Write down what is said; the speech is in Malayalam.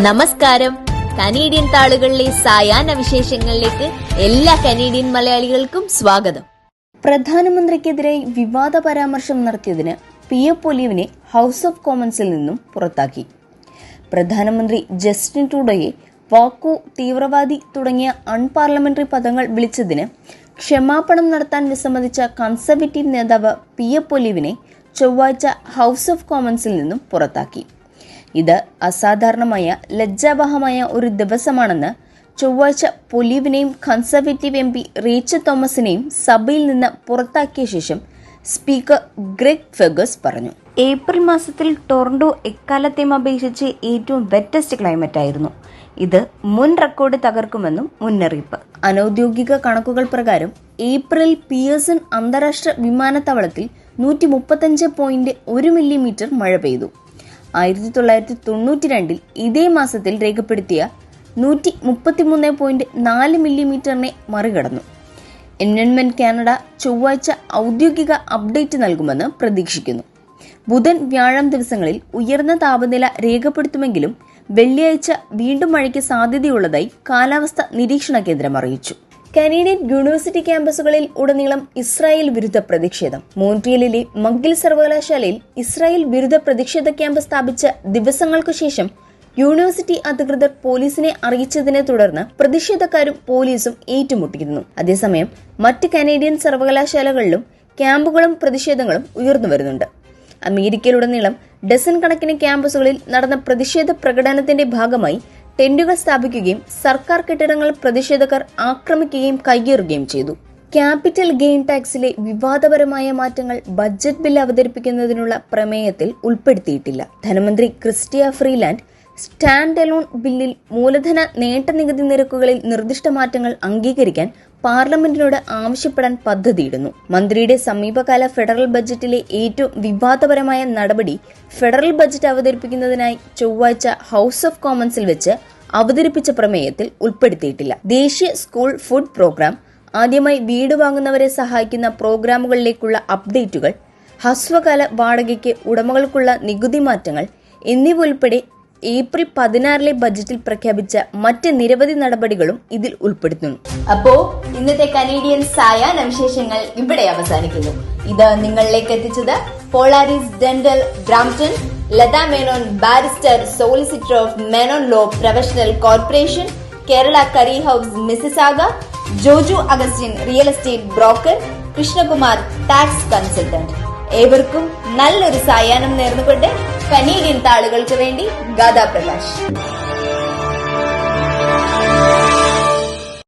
നമസ്കാരം. കനേഡിയൻ താളുകളിലെ സായാഹ്ന വിശേഷങ്ങളിലേക്ക് എല്ലാ കനേഡിയൻ മലയാളികൾക്കും സ്വാഗതം. പ്രധാനമന്ത്രിക്കെതിരെ വിവാദ പരാമർശം നടത്തിയതിന് പി എ പൊലീവിനെ ഹൗസ് ഓഫ് കോമൺസിൽ നിന്നും പുറത്താക്കി. പ്രധാനമന്ത്രി ജസ്റ്റിൻ ട്രൂഡോയെ വാക്കു തീവ്രവാദി തുടങ്ങിയ അൺപാർലമെന്ററി പദങ്ങൾ വിളിച്ചതിന് ക്ഷമാപണം നടത്താൻ വിസമ്മതിച്ച കൺസർവേറ്റീവ് നേതാവ് പി എ പൊലീവിനെ ചൊവ്വാഴ്ച ഹൗസ് ഓഫ് കോമൺസിൽ നിന്നും പുറത്താക്കി. ഇത് അസാധാരണമായ ലജ്ജാവഹമായ ഒരു ദിവസമാണെന്ന് ചൊവ്വാഴ്ച പൊലീവിനെയും കൺസർവേറ്റീവ് എം പി റേച്ചൽ തോമസിനെയും സഭയിൽ നിന്ന് പുറത്താക്കിയ ശേഷം സ്പീക്കർ ഗ്രിഗ് ഫെഗസ് പറഞ്ഞു. ഏപ്രിൽ മാസത്തിൽ ടൊറന്റോ എക്കാലത്തെയും അപേക്ഷിച്ച് ഏറ്റവും വെറ്റസ്റ്റ് ക്ലൈമറ്റ് ആയിരുന്നു ഇത് മുൻ റെക്കോർഡ് തകർക്കുമെന്നും മുന്നറിയിപ്പ്. അനൌദ്യോഗിക കണക്കുകൾ പ്രകാരം ഏപ്രിൽ പിയേഴ്സൺ അന്താരാഷ്ട്ര വിമാനത്താവളത്തിൽ നൂറ്റി മുപ്പത്തഞ്ച് പോയിന്റ് ഒരു മില്ലിമീറ്റർ മഴ പെയ്തു. ആയിരത്തി തൊള്ളായിരത്തി തൊണ്ണൂറ്റി രണ്ടിൽ ഇതേ മാസത്തിൽ രേഖപ്പെടുത്തിയ നൂറ്റി മുപ്പത്തിമൂന്ന് പോയിന്റ് നാല് മില്ലിമീറ്ററിനെ മറികടന്നു. എൻവൺമെന്റ് കാനഡ ചൊവ്വാഴ്ച ഔദ്യോഗിക അപ്ഡേറ്റ് നൽകുമെന്ന് പ്രതീക്ഷിക്കുന്നു. ബുധൻ വ്യാഴം ദിവസങ്ങളിൽ ഉയർന്ന താപനില രേഖപ്പെടുത്തുമെങ്കിലും വെള്ളിയാഴ്ച വീണ്ടും മഴയ്ക്ക് സാധ്യതയുള്ളതായി കാലാവസ്ഥ നിരീക്ഷണ കേന്ദ്രം അറിയിച്ചു. കനേഡിയൻ യൂണിവേഴ്സിറ്റി ക്യാമ്പസുകളിൽ ഉടനീളം ഇസ്രായേൽ വിരുദ്ധ പ്രതിഷേധം. മോൺട്രിയലിലെ മഗിൽ സർവകലാശാലയിൽ ഇസ്രായേൽ വിരുദ്ധ പ്രതിഷേധ ക്യാമ്പ് സ്ഥാപിച്ച ദിവസങ്ങൾക്കു ശേഷം യൂണിവേഴ്സിറ്റി അധികൃതർ പോലീസിനെ അറിയിച്ചതിനെ തുടർന്ന് പ്രതിഷേധക്കാരും പോലീസും ഏറ്റുമുട്ടിയിരുന്നു. അതേസമയം മറ്റ് കനേഡിയൻ സർവകലാശാലകളിലും ക്യാമ്പുകളും പ്രതിഷേധങ്ങളും ഉയർന്നു വരുന്നുണ്ട്. അമേരിക്കയിലുടനീളം ഡസൻ കണക്കിന് ക്യാമ്പസുകളിൽ നടന്ന പ്രതിഷേധ പ്രകടനത്തിന്റെ ഭാഗമായി ടെന്റുകൾ സ്ഥാപിക്കുകയും സർക്കാർ കെട്ടിടങ്ങൾ പ്രതിഷേധക്കാർ ആക്രമിക്കുകയും കയ്യേറുകയും ചെയ്തു. ക്യാപിറ്റൽ ഗെയിൻ ടാക്സിലെ വിവാദപരമായ മാറ്റങ്ങൾ ബജറ്റ് ബിൽ അവതരിപ്പിക്കുന്നതിനുള്ള പ്രമേയത്തിൽ ഉൾപ്പെടുത്തിയിട്ടില്ല. ധനമന്ത്രി ക്രിസ്റ്റിയ ഫ്രീലാൻഡ് സ്റ്റാൻഡ് അലോൺ ബില്ലിൽ മൂലധന നേട്ട നികുതി നിരക്കുകളിൽ നിർദ്ദിഷ്ട മാറ്റങ്ങൾ അംഗീകരിക്കാൻ പാർലമെന്റിനോട് ആവശ്യപ്പെടാൻ പദ്ധതിയിടുന്നു. മന്ത്രിയുടെ സമീപകാല ഫെഡറൽ ബജറ്റിലെ ഏറ്റവും വിവാദപരമായ നടപടി ഫെഡറൽ ബജറ്റ് അവതരിപ്പിക്കുന്നതിനായി ചൊവ്വാഴ്ച ഹൗസ് ഓഫ് കോമൺസിൽ വെച്ച് അവതരിപ്പിച്ച പ്രമേയത്തിൽ ഉൾപ്പെടുത്തിയിട്ടില്ല. ദേശീയ സ്കൂൾ ഫുഡ് പ്രോഗ്രാം ആദ്യമായി വീട് വാങ്ങുന്നവരെ സഹായിക്കുന്ന പ്രോഗ്രാമുകളിലേക്കുള്ള അപ്ഡേറ്റുകൾ ഹസ്വകാല വാടകയ്ക്ക് ഉടമകൾക്കുള്ള നികുതി മാറ്റങ്ങൾ എന്നിവ ഉൾപ്പെടെ ഏപ്രിൽ പതിനാറിലെ ബജറ്റിൽ പ്രഖ്യാപിച്ച മറ്റ് നിരവധി നടപടികളും ഇതിൽ ഉൾപ്പെടുത്തുന്നു. അപ്പോ ഇന്നത്തെ കനേഡിയൻ സായാഹ്ന വിശേഷങ്ങൾ ഇവിടെ അവസാനിക്കുന്നു. ഇത് നിങ്ങളിലേക്ക് എത്തിച്ചത് Polaris dental Brampton Latha Menon barrister solicitor of Menon law professional corporation Kerala curry house Mississauga Joju Augustine real estate broker Krishnakumar tax consultant. ഏവർക്കും നല്ലൊരു സായാഹ്നം നേർന്നുകൊണ്ട് കനേഡിയൻ താളുകൾക്ക് വേണ്ടി ഗാഥാ പ്രകാശ്